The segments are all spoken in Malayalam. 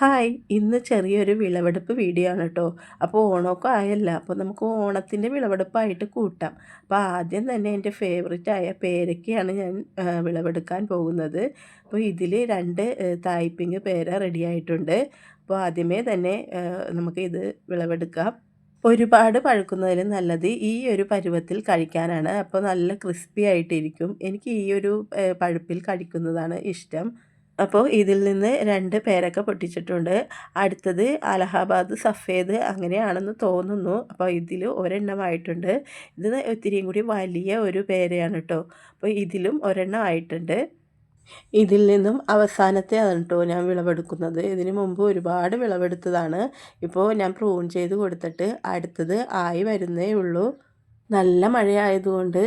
ഹായ്. ഇന്ന് ചെറിയൊരു വിളവെടുപ്പ് വീഡിയോ ആണ് കേട്ടോ അപ്പോൾ ഓണമൊക്കെ ആയല്ല. അപ്പോൾ നമുക്ക് ഓണത്തിന്റെ വിളവെടുപ്പായിട്ട് കൂട്ടാം. അപ്പോൾ ആദ്യം തന്നെ എന്റെ ഫേവറേറ്റ് ആയ പേരയ്ക്കാണ് ഞാൻ വിളവെടുക്കാൻ പോകുന്നത്. അപ്പോൾ ഇതിൽ രണ്ട് തായ്പിങ് പേര റെഡി ആയിട്ടുണ്ട്. അപ്പോൾ ആദ്യമേ തന്നെ നമുക്ക് ഇത് വിളവെടുക്കാം. ഒരുപാട് പഴുക്കുന്നതിലും നല്ലത് ഈ ഒരു പരുവത്തിൽ കഴിക്കാനാണ്. അപ്പോൾ നല്ല ക്രിസ്പി ആയിട്ടിരിക്കും. എനിക്ക് ഈ ഒരു പഴുപ്പിൽ കഴിക്കുന്നതാണ് ഇഷ്ടം. അപ്പോൾ ഇതിൽ നിന്ന് രണ്ട് പേരൊക്കെ പൊട്ടിച്ചിട്ടുണ്ട്. അടുത്തത് അലഹാബാദ് സഫേദ് അങ്ങനെയാണെന്ന് തോന്നുന്നു. അപ്പോൾ ഇതിൽ ഒരെണ്ണമായിട്ടുണ്ട്. ഇത് ഒത്തിരിയും കൂടി വലിയ ഒരു പേരയാണ് കേട്ടോ. അപ്പോൾ ഇതിലും ഒരെണ്ണം ആയിട്ടുണ്ട്. ഇതിൽ നിന്നും അവസാനത്തെ കേട്ടോ ഞാൻ വിളവെടുക്കുന്നത്. ഇതിന് മുമ്പ് ഒരുപാട് വിളവെടുത്തതാണ്. ഇപ്പോൾ ഞാൻ പ്രൂൺ ചെയ്ത് കൊടുത്തിട്ട് അടുത്തത് ആയി വരുന്നേ ഉള്ളൂ. നല്ല മഴയായതുകൊണ്ട്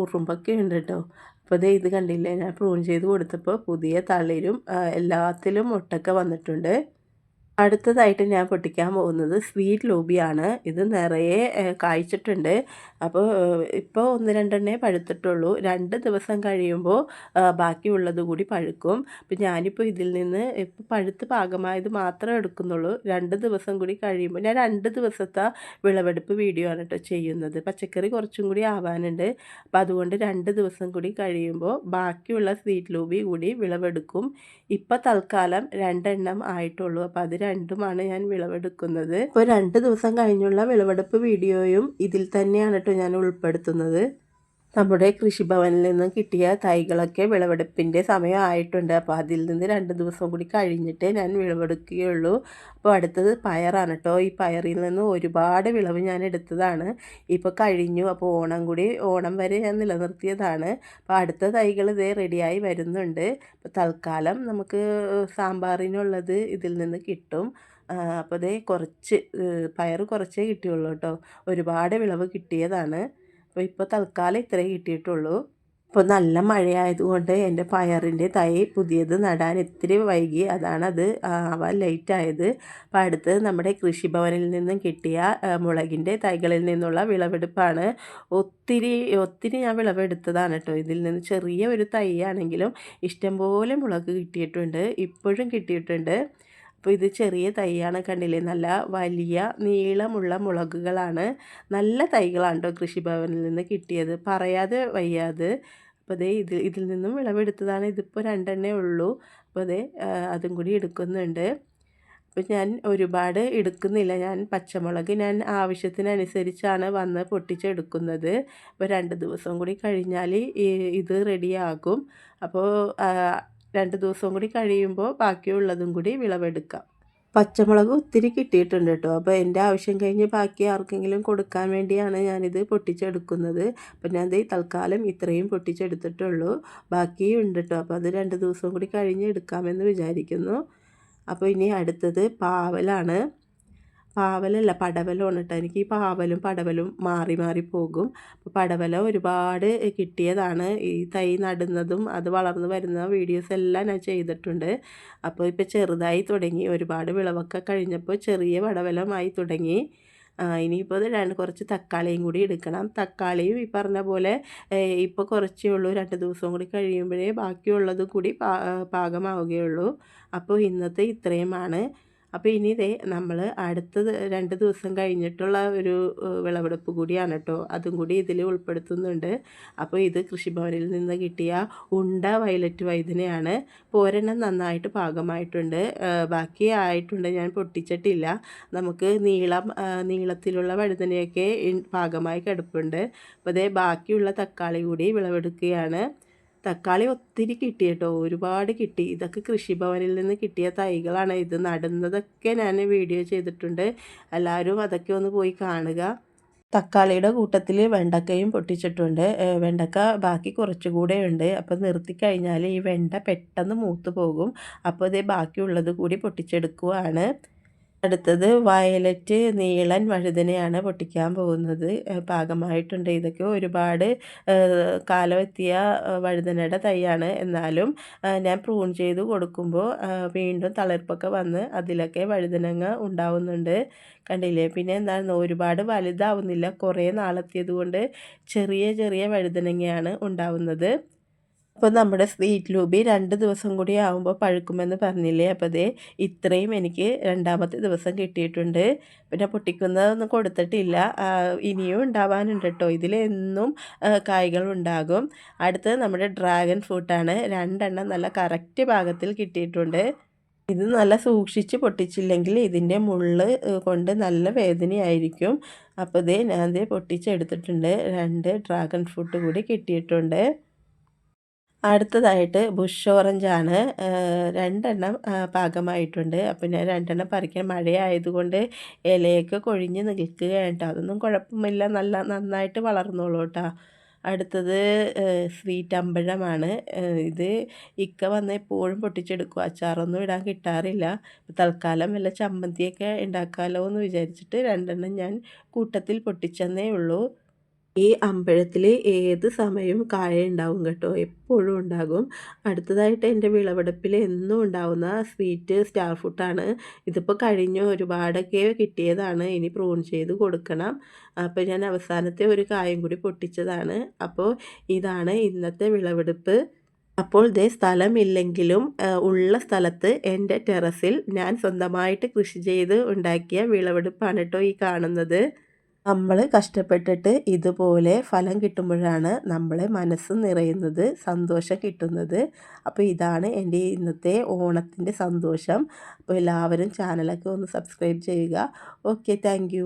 ഉറുമ്പൊക്കെ ഉണ്ട് കേട്ടോ. അപ്പോൾ ദേ ഇത് കണ്ടില്ലേ? ഞാൻ പ്രൂൺ ചെയ്ത് കൊടുത്തപ്പോൾ പുതിയ തളിരും എല്ലാത്തിലും മുട്ടൊക്കെ വന്നിട്ടുണ്ട്. അടുത്തതായിട്ട് ഞാൻ പൊട്ടിക്കാൻ പോകുന്നത് സ്വീറ്റ് ലൂബിയാണ്. ഇത് നിറയെ കായ്ച്ചിട്ടുണ്ട്. അപ്പോൾ ഇപ്പോൾ ഒന്ന് രണ്ടെണ്ണേ പഴുത്തിട്ടുള്ളൂ. രണ്ട് ദിവസം കഴിയുമ്പോൾ ബാക്കിയുള്ളത് കൂടി പഴുക്കും. അപ്പം ഞാനിപ്പോൾ ഇതിൽ നിന്ന് ഇപ്പോൾ പഴുത്ത് പാകമായത് മാത്രമേ എടുക്കുന്നുള്ളൂ. രണ്ട് ദിവസം കൂടി കഴിയുമ്പോൾ ഞാൻ രണ്ട് ദിവസത്തെ വിളവെടുപ്പ് വീഡിയോ ആണ് കേട്ടോ ചെയ്യുന്നത്. പച്ചക്കറി കുറച്ചും കൂടി ആവാനുണ്ട്. അപ്പം അതുകൊണ്ട് രണ്ട് ദിവസം കൂടി കഴിയുമ്പോൾ ബാക്കിയുള്ള സ്വീറ്റ് ലൂബി കൂടി വിളവെടുക്കും. ഇപ്പം തൽക്കാലം രണ്ടെണ്ണം ആയിട്ടുള്ളൂ. അപ്പോൾ അത് രണ്ടുമാണ് ഞാൻ വിളവെടുക്കുന്നത്. ഇപ്പോൾ രണ്ട് ദിവസം കഴിഞ്ഞുള്ള വിളവെടുപ്പ് വീഡിയോയും ഇതിൽ തന്നെയാണ് കേട്ടോ ഞാൻ ഉൾപ്പെടുത്തുന്നത്. നമ്മുടെ കൃഷിഭവനിൽ നിന്നും കിട്ടിയ തൈകളൊക്കെ വിളവെടുപ്പിന്റെ സമയമായിട്ടുണ്ട്. അപ്പോൾ അതിൽ നിന്ന് രണ്ട് ദിവസം കൂടി കഴിഞ്ഞിട്ടേ ഞാൻ വിളവെടുക്കുകയുള്ളൂ. അപ്പോൾ അടുത്തത് പയറാണ് കേട്ടോ. ഈ പയറിൽ നിന്ന് ഒരുപാട് വിളവ് ഞാൻ എടുത്തതാണ്. ഇപ്പോൾ കഴിഞ്ഞു. അപ്പോൾ ഓണം കൂടി ഓണം വരെ ഞാൻ നിലനിർത്തിയതാണ്. അപ്പോൾ അടുത്ത തൈകൾ ഇതേ റെഡിയായി വരുന്നുണ്ട്. അപ്പോൾ തൽക്കാലം നമുക്ക് സാമ്പാറിനുള്ളത് ഇതിൽ നിന്ന് കിട്ടും. അപ്പോൾ ഇതേ കുറച്ച് പയർ കുറച്ചേ കിട്ടിയുള്ളൂ കേട്ടോ. ഒരുപാട് വിളവ് കിട്ടിയതാണ്. അപ്പോൾ ഇപ്പോൾ തൽക്കാലം ഇത്രയേ കിട്ടിയിട്ടുള്ളൂ. ഇപ്പോൾ നല്ല മഴയായതുകൊണ്ട് എന്റെ പയറിന്റെ തൈ പുതിയത് നടാൻ ഇത്തിരി വൈകി. അതാണത് അത് ആവാൻ ലേറ്റായത്. അപ്പം അടുത്ത് നമ്മുടെ കൃഷിഭവനിൽ നിന്നും കിട്ടിയ മുളകിന്റെ തൈകളിൽ നിന്നുള്ള വിളവെടുപ്പാണ്. ഒത്തിരി ഒത്തിരി ഞാൻ വിളവെടുത്തതാണ് കേട്ടോ. ഇതിൽ നിന്ന് ചെറിയ ഒരു തൈയാണെങ്കിലും ഇഷ്ടംപോലെ മുളക് കിട്ടിയിട്ടുണ്ട്. ഇപ്പോഴും കിട്ടിയിട്ടുണ്ട്. അപ്പോൾ ഇത് ചെറിയ തൈയാണ് കണ്ടില്ലേ? നല്ല വലിയ നീളമുള്ള മുളകുകളാണ്. നല്ല തൈകളാണ് കേട്ടോ കൃഷിഭവനിൽ നിന്ന് കിട്ടിയത്. പറയാതെ വയ്യാതെ. അപ്പോൾ അതേ ഇതിൽ ഇതിൽ നിന്നും വിളവെടുത്തതാണ്. ഇതിപ്പോൾ രണ്ടെണ്ണേ ഉള്ളൂ. അപ്പോൾ അതേ അതും കൂടി എടുക്കുന്നുണ്ട്. അപ്പോൾ ഞാൻ ഒരുപാട് എടുക്കുന്നില്ല. ഞാൻ പച്ചമുളക് ഞാൻ ആവശ്യത്തിനനുസരിച്ചാണ് വന്ന് പൊട്ടിച്ചെടുക്കുന്നത്. അപ്പോൾ രണ്ട് ദിവസം കൂടി കഴിഞ്ഞാൽ ഇത് റെഡിയാകും. അപ്പോൾ രണ്ട് ദിവസവും കൂടി കഴിയുമ്പോൾ ബാക്കിയുള്ളതും കൂടി വിളവെടുക്കാം. പച്ചമുളക് ഒത്തിരി കിട്ടിയിട്ടുണ്ട് കേട്ടോ. അപ്പോൾ എന്റെ ആവശ്യം കഴിഞ്ഞ് ബാക്കി ആർക്കെങ്കിലും കൊടുക്കാൻ വേണ്ടിയാണ് ഞാനിത് പൊട്ടിച്ചെടുക്കുന്നത്. അപ്പം ഞാൻ ഇത് തൽക്കാലം ഇത്രയും പൊട്ടിച്ചെടുത്തിട്ടുള്ളൂ. ബാക്കിയും ഉണ്ട് കേട്ടോ. അപ്പോൾ അത് രണ്ട് ദിവസവും കൂടി കഴിഞ്ഞ് എടുക്കാമെന്ന് വിചാരിക്കുന്നു. അപ്പോൾ ഇനി അടുത്തത് പാവലാണ്. പാവലല്ല പടവലമാണ് കേട്ടോ. എനിക്ക് ഈ പാവലും പടവലും മാറി മാറി പോകും. അപ്പോൾ പടവല ഒരുപാട് കിട്ടിയതാണ്. ഈ തൈ നടുന്നതും അത് വളർന്നു വരുന്ന വീഡിയോസ് എല്ലാം ഞാൻ ചെയ്തിട്ടുണ്ട്. അപ്പോൾ ഇപ്പോൾ ചെറുതായി തുടങ്ങി. ഒരുപാട് വിളവൊക്കെ കഴിഞ്ഞപ്പോൾ ചെറിയ പടവലമായി തുടങ്ങി. ഇനിയിപ്പോൾ രണ്ട് കുറച്ച് തക്കാളിയും കൂടി എടുക്കണം. തക്കാളിയും ഈ പറഞ്ഞ പോലെ ഇപ്പോൾ കുറച്ചേ ഉള്ളൂ. രണ്ട് ദിവസവും കൂടി കഴിയുമ്പോഴേ ബാക്കിയുള്ളത് കൂടി പാകമാവുകയുള്ളൂ. അപ്പോൾ ഇന്നത്തെ ഇത്രയുമാണ്. അപ്പോൾ ഇനി ഇതേ നമ്മൾ അടുത്ത രണ്ട് ദിവസം കഴിഞ്ഞിട്ടുള്ള ഒരു വിളവെടുപ്പ് കൂടിയാണ് കേട്ടോ അതും കൂടി ഇതിൽ ഉൾപ്പെടുത്തുന്നുണ്ട്. അപ്പോൾ ഇത് കൃഷിഭവനിൽ നിന്ന് കിട്ടിയ ഉണ്ട വയലറ്റ് വൈദ്യനെയാണ് പോരെണ്ണം നന്നായിട്ട് പാകമായിട്ടുണ്ട്. ബാക്കി ആയിട്ടുണ്ട് ഞാൻ പൊട്ടിച്ചിട്ടില്ല. നമുക്ക് നീളം നീളത്തിലുള്ള വഴുതനയൊക്കെ പാകമായി കിടപ്പുണ്ട്. അപ്പോൾ അതേ ബാക്കിയുള്ള തക്കാളി കൂടി വിളവെടുക്കുകയാണ്. തക്കാളി ഒത്തിരി കിട്ടി കേട്ടോ. ഒരുപാട് കിട്ടി. ഇതൊക്കെ കൃഷിഭവനിൽ നിന്ന് കിട്ടിയ തൈകളാണ്. ഇത് നടുന്നതൊക്കെ ഞാൻ വീഡിയോ ചെയ്തിട്ടുണ്ട്. എല്ലാവരും അതൊക്കെ ഒന്ന് പോയി കാണുക. തക്കാളിയുടെ കൂട്ടത്തിൽ വെണ്ടക്കയും പൊട്ടിച്ചിട്ടുണ്ട്. വെണ്ടക്ക ബാക്കി കുറച്ചുകൂടെ ഉണ്ട്. അപ്പോൾ നിർത്തി കഴിഞ്ഞാൽ ഈ വെണ്ട പെട്ടെന്ന് മൂത്ത് പോകും. അപ്പോൾ ഇത് ബാക്കിയുള്ളത് കൂടി പൊട്ടിച്ചെടുക്കുവാണ്. അടുത്തത് വയലറ്റ് നീളൻ വഴുതനയാണ് പൊട്ടിക്കാൻ പോകുന്നത്. പാകമായിട്ടുണ്ട്. ഇതൊക്കെ ഒരുപാട് കാലമെത്തിയ വഴുതനയുടെ തൈയാണ്. എന്നാലും ഞാൻ പ്രൂൺ ചെയ്ത് കൊടുക്കുമ്പോൾ വീണ്ടും തളിർപ്പൊക്കെ വന്ന് അതിലൊക്കെ വഴുതനങ്ങ ഉണ്ടാവുന്നുണ്ട്. കണ്ടില്ലേ? പിന്നെ എന്താണെന്ന് ഒരുപാട് വലുതാവുന്നില്ല. കുറേ നാളെത്തിയത് കൊണ്ട് ചെറിയ ചെറിയ വഴുതനങ്ങയാണ് ഉണ്ടാവുന്നത്. അപ്പോൾ നമ്മുടെ സ്വീറ്റ് ലൂബി രണ്ട് ദിവസം കൂടി ആകുമ്പോൾ പഴുക്കുമെന്ന് പറഞ്ഞില്ലേ? അപ്പോൾ ദേ ഇത്രയും എനിക്ക് രണ്ടാമത്തെ ദിവസം കിട്ടിയിട്ടുണ്ട്. പിന്നെ പൊട്ടിക്കുന്നതൊന്നും കൊടുത്തിട്ടില്ല. ഇനിയും ഉണ്ടാവാനുണ്ട് കേട്ടോ ഇതിലെന്നും കായ്കൾ ഉണ്ടാകും. അടുത്തത് നമ്മുടെ ഡ്രാഗൺ ഫ്രൂട്ടാണ്. രണ്ടെണ്ണം നല്ല കറക്റ്റ് ഭാഗത്തിൽ കിട്ടിയിട്ടുണ്ട്. ഇത് നല്ല സൂക്ഷിച്ച് പൊട്ടിച്ചില്ലെങ്കിൽ ഇതിന്റെ മുള്ള് കൊണ്ട് നല്ല വേദനയായിരിക്കും. അപ്പോൾ ഇതേ ഞാൻ ദേ പൊട്ടിച്ചെടുത്തിട്ടുണ്ട്. രണ്ട് ഡ്രാഗൺ ഫ്രൂട്ട് കൂടി കിട്ടിയിട്ടുണ്ട്. അടുത്തതായിട്ട് ബുഷ് ഓറഞ്ചാണ്. രണ്ടെണ്ണം പാകമായിട്ടുണ്ട്. പിന്നെ ഞാൻ രണ്ടെണ്ണം പറിക്കാൻ മഴയായതുകൊണ്ട് ഇലയൊക്കെ കൊഴിഞ്ഞ് നിൽക്കുകയാണ് കേട്ടോ. അതൊന്നും കുഴപ്പമില്ല. നല്ല നന്നായിട്ട് വളർന്നോളൂ കേട്ടോ. അടുത്തത് സ്വീറ്റ് അമ്പഴമാണ്. ഇത് ഇക്ക വന്ന് എപ്പോഴും പൊട്ടിച്ചെടുക്കും. അച്ചാറൊന്നും ഇടാൻ കിട്ടാറില്ല. തൽക്കാലം വല്ല ചമ്മന്തിയൊക്കെ ഉണ്ടാക്കാമല്ലോ എന്ന് വിചാരിച്ചിട്ട് രണ്ടെണ്ണം ഞാൻ കൂട്ടത്തിൽ പൊട്ടിച്ചെന്നേ ഉള്ളൂ. ഈ അമ്പഴത്തിൽ ഏത് സമയവും കായ ഉണ്ടാവും കേട്ടോ. എപ്പോഴും ഉണ്ടാകും. അടുത്തതായിട്ട് എന്റെ വിളവെടുപ്പിൽ എന്നും ഉണ്ടാവുന്ന സ്വീറ്റ് സ്റ്റാർ ഫുഡാണ്. ഇതിപ്പോൾ കഴിഞ്ഞ് ഒരുപാടൊക്കെ കിട്ടിയതാണ്. ഇനി പ്രൂൺ ചെയ്ത് കൊടുക്കണം. അപ്പോൾ ഞാൻ അവസാനത്തെ ഒരു കായം കൂടി പൊട്ടിച്ചതാണ്. അപ്പോൾ ഇതാണ് ഇന്നത്തെ വിളവെടുപ്പ്. അപ്പോൾ ഇതേ സ്ഥലമില്ലെങ്കിലും ഉള്ള സ്ഥലത്ത് എന്റെ ടെറസിൽ ഞാൻ സ്വന്തമായിട്ട് കൃഷി ചെയ്ത് ഉണ്ടാക്കിയ വിളവെടുപ്പാണ് കേട്ടോ ഈ കാണുന്നത്. നമ്മൾ കഷ്ടപ്പെട്ടിട്ട് ഇതുപോലെ ഫലം കിട്ടുമ്പോഴാണ് നമ്മളെ മനസ്സ് നിറയുന്നത് സന്തോഷം കിട്ടുന്നത്. അപ്പോൾ ഇതാണ് എന്റെ ഇന്നത്തെ ഓണത്തിന്റെ സന്തോഷം. അപ്പോൾ എല്ലാവരും ചാനലൊക്കെ ഒന്ന് സബ്സ്ക്രൈബ് ചെയ്യുക. Okay thank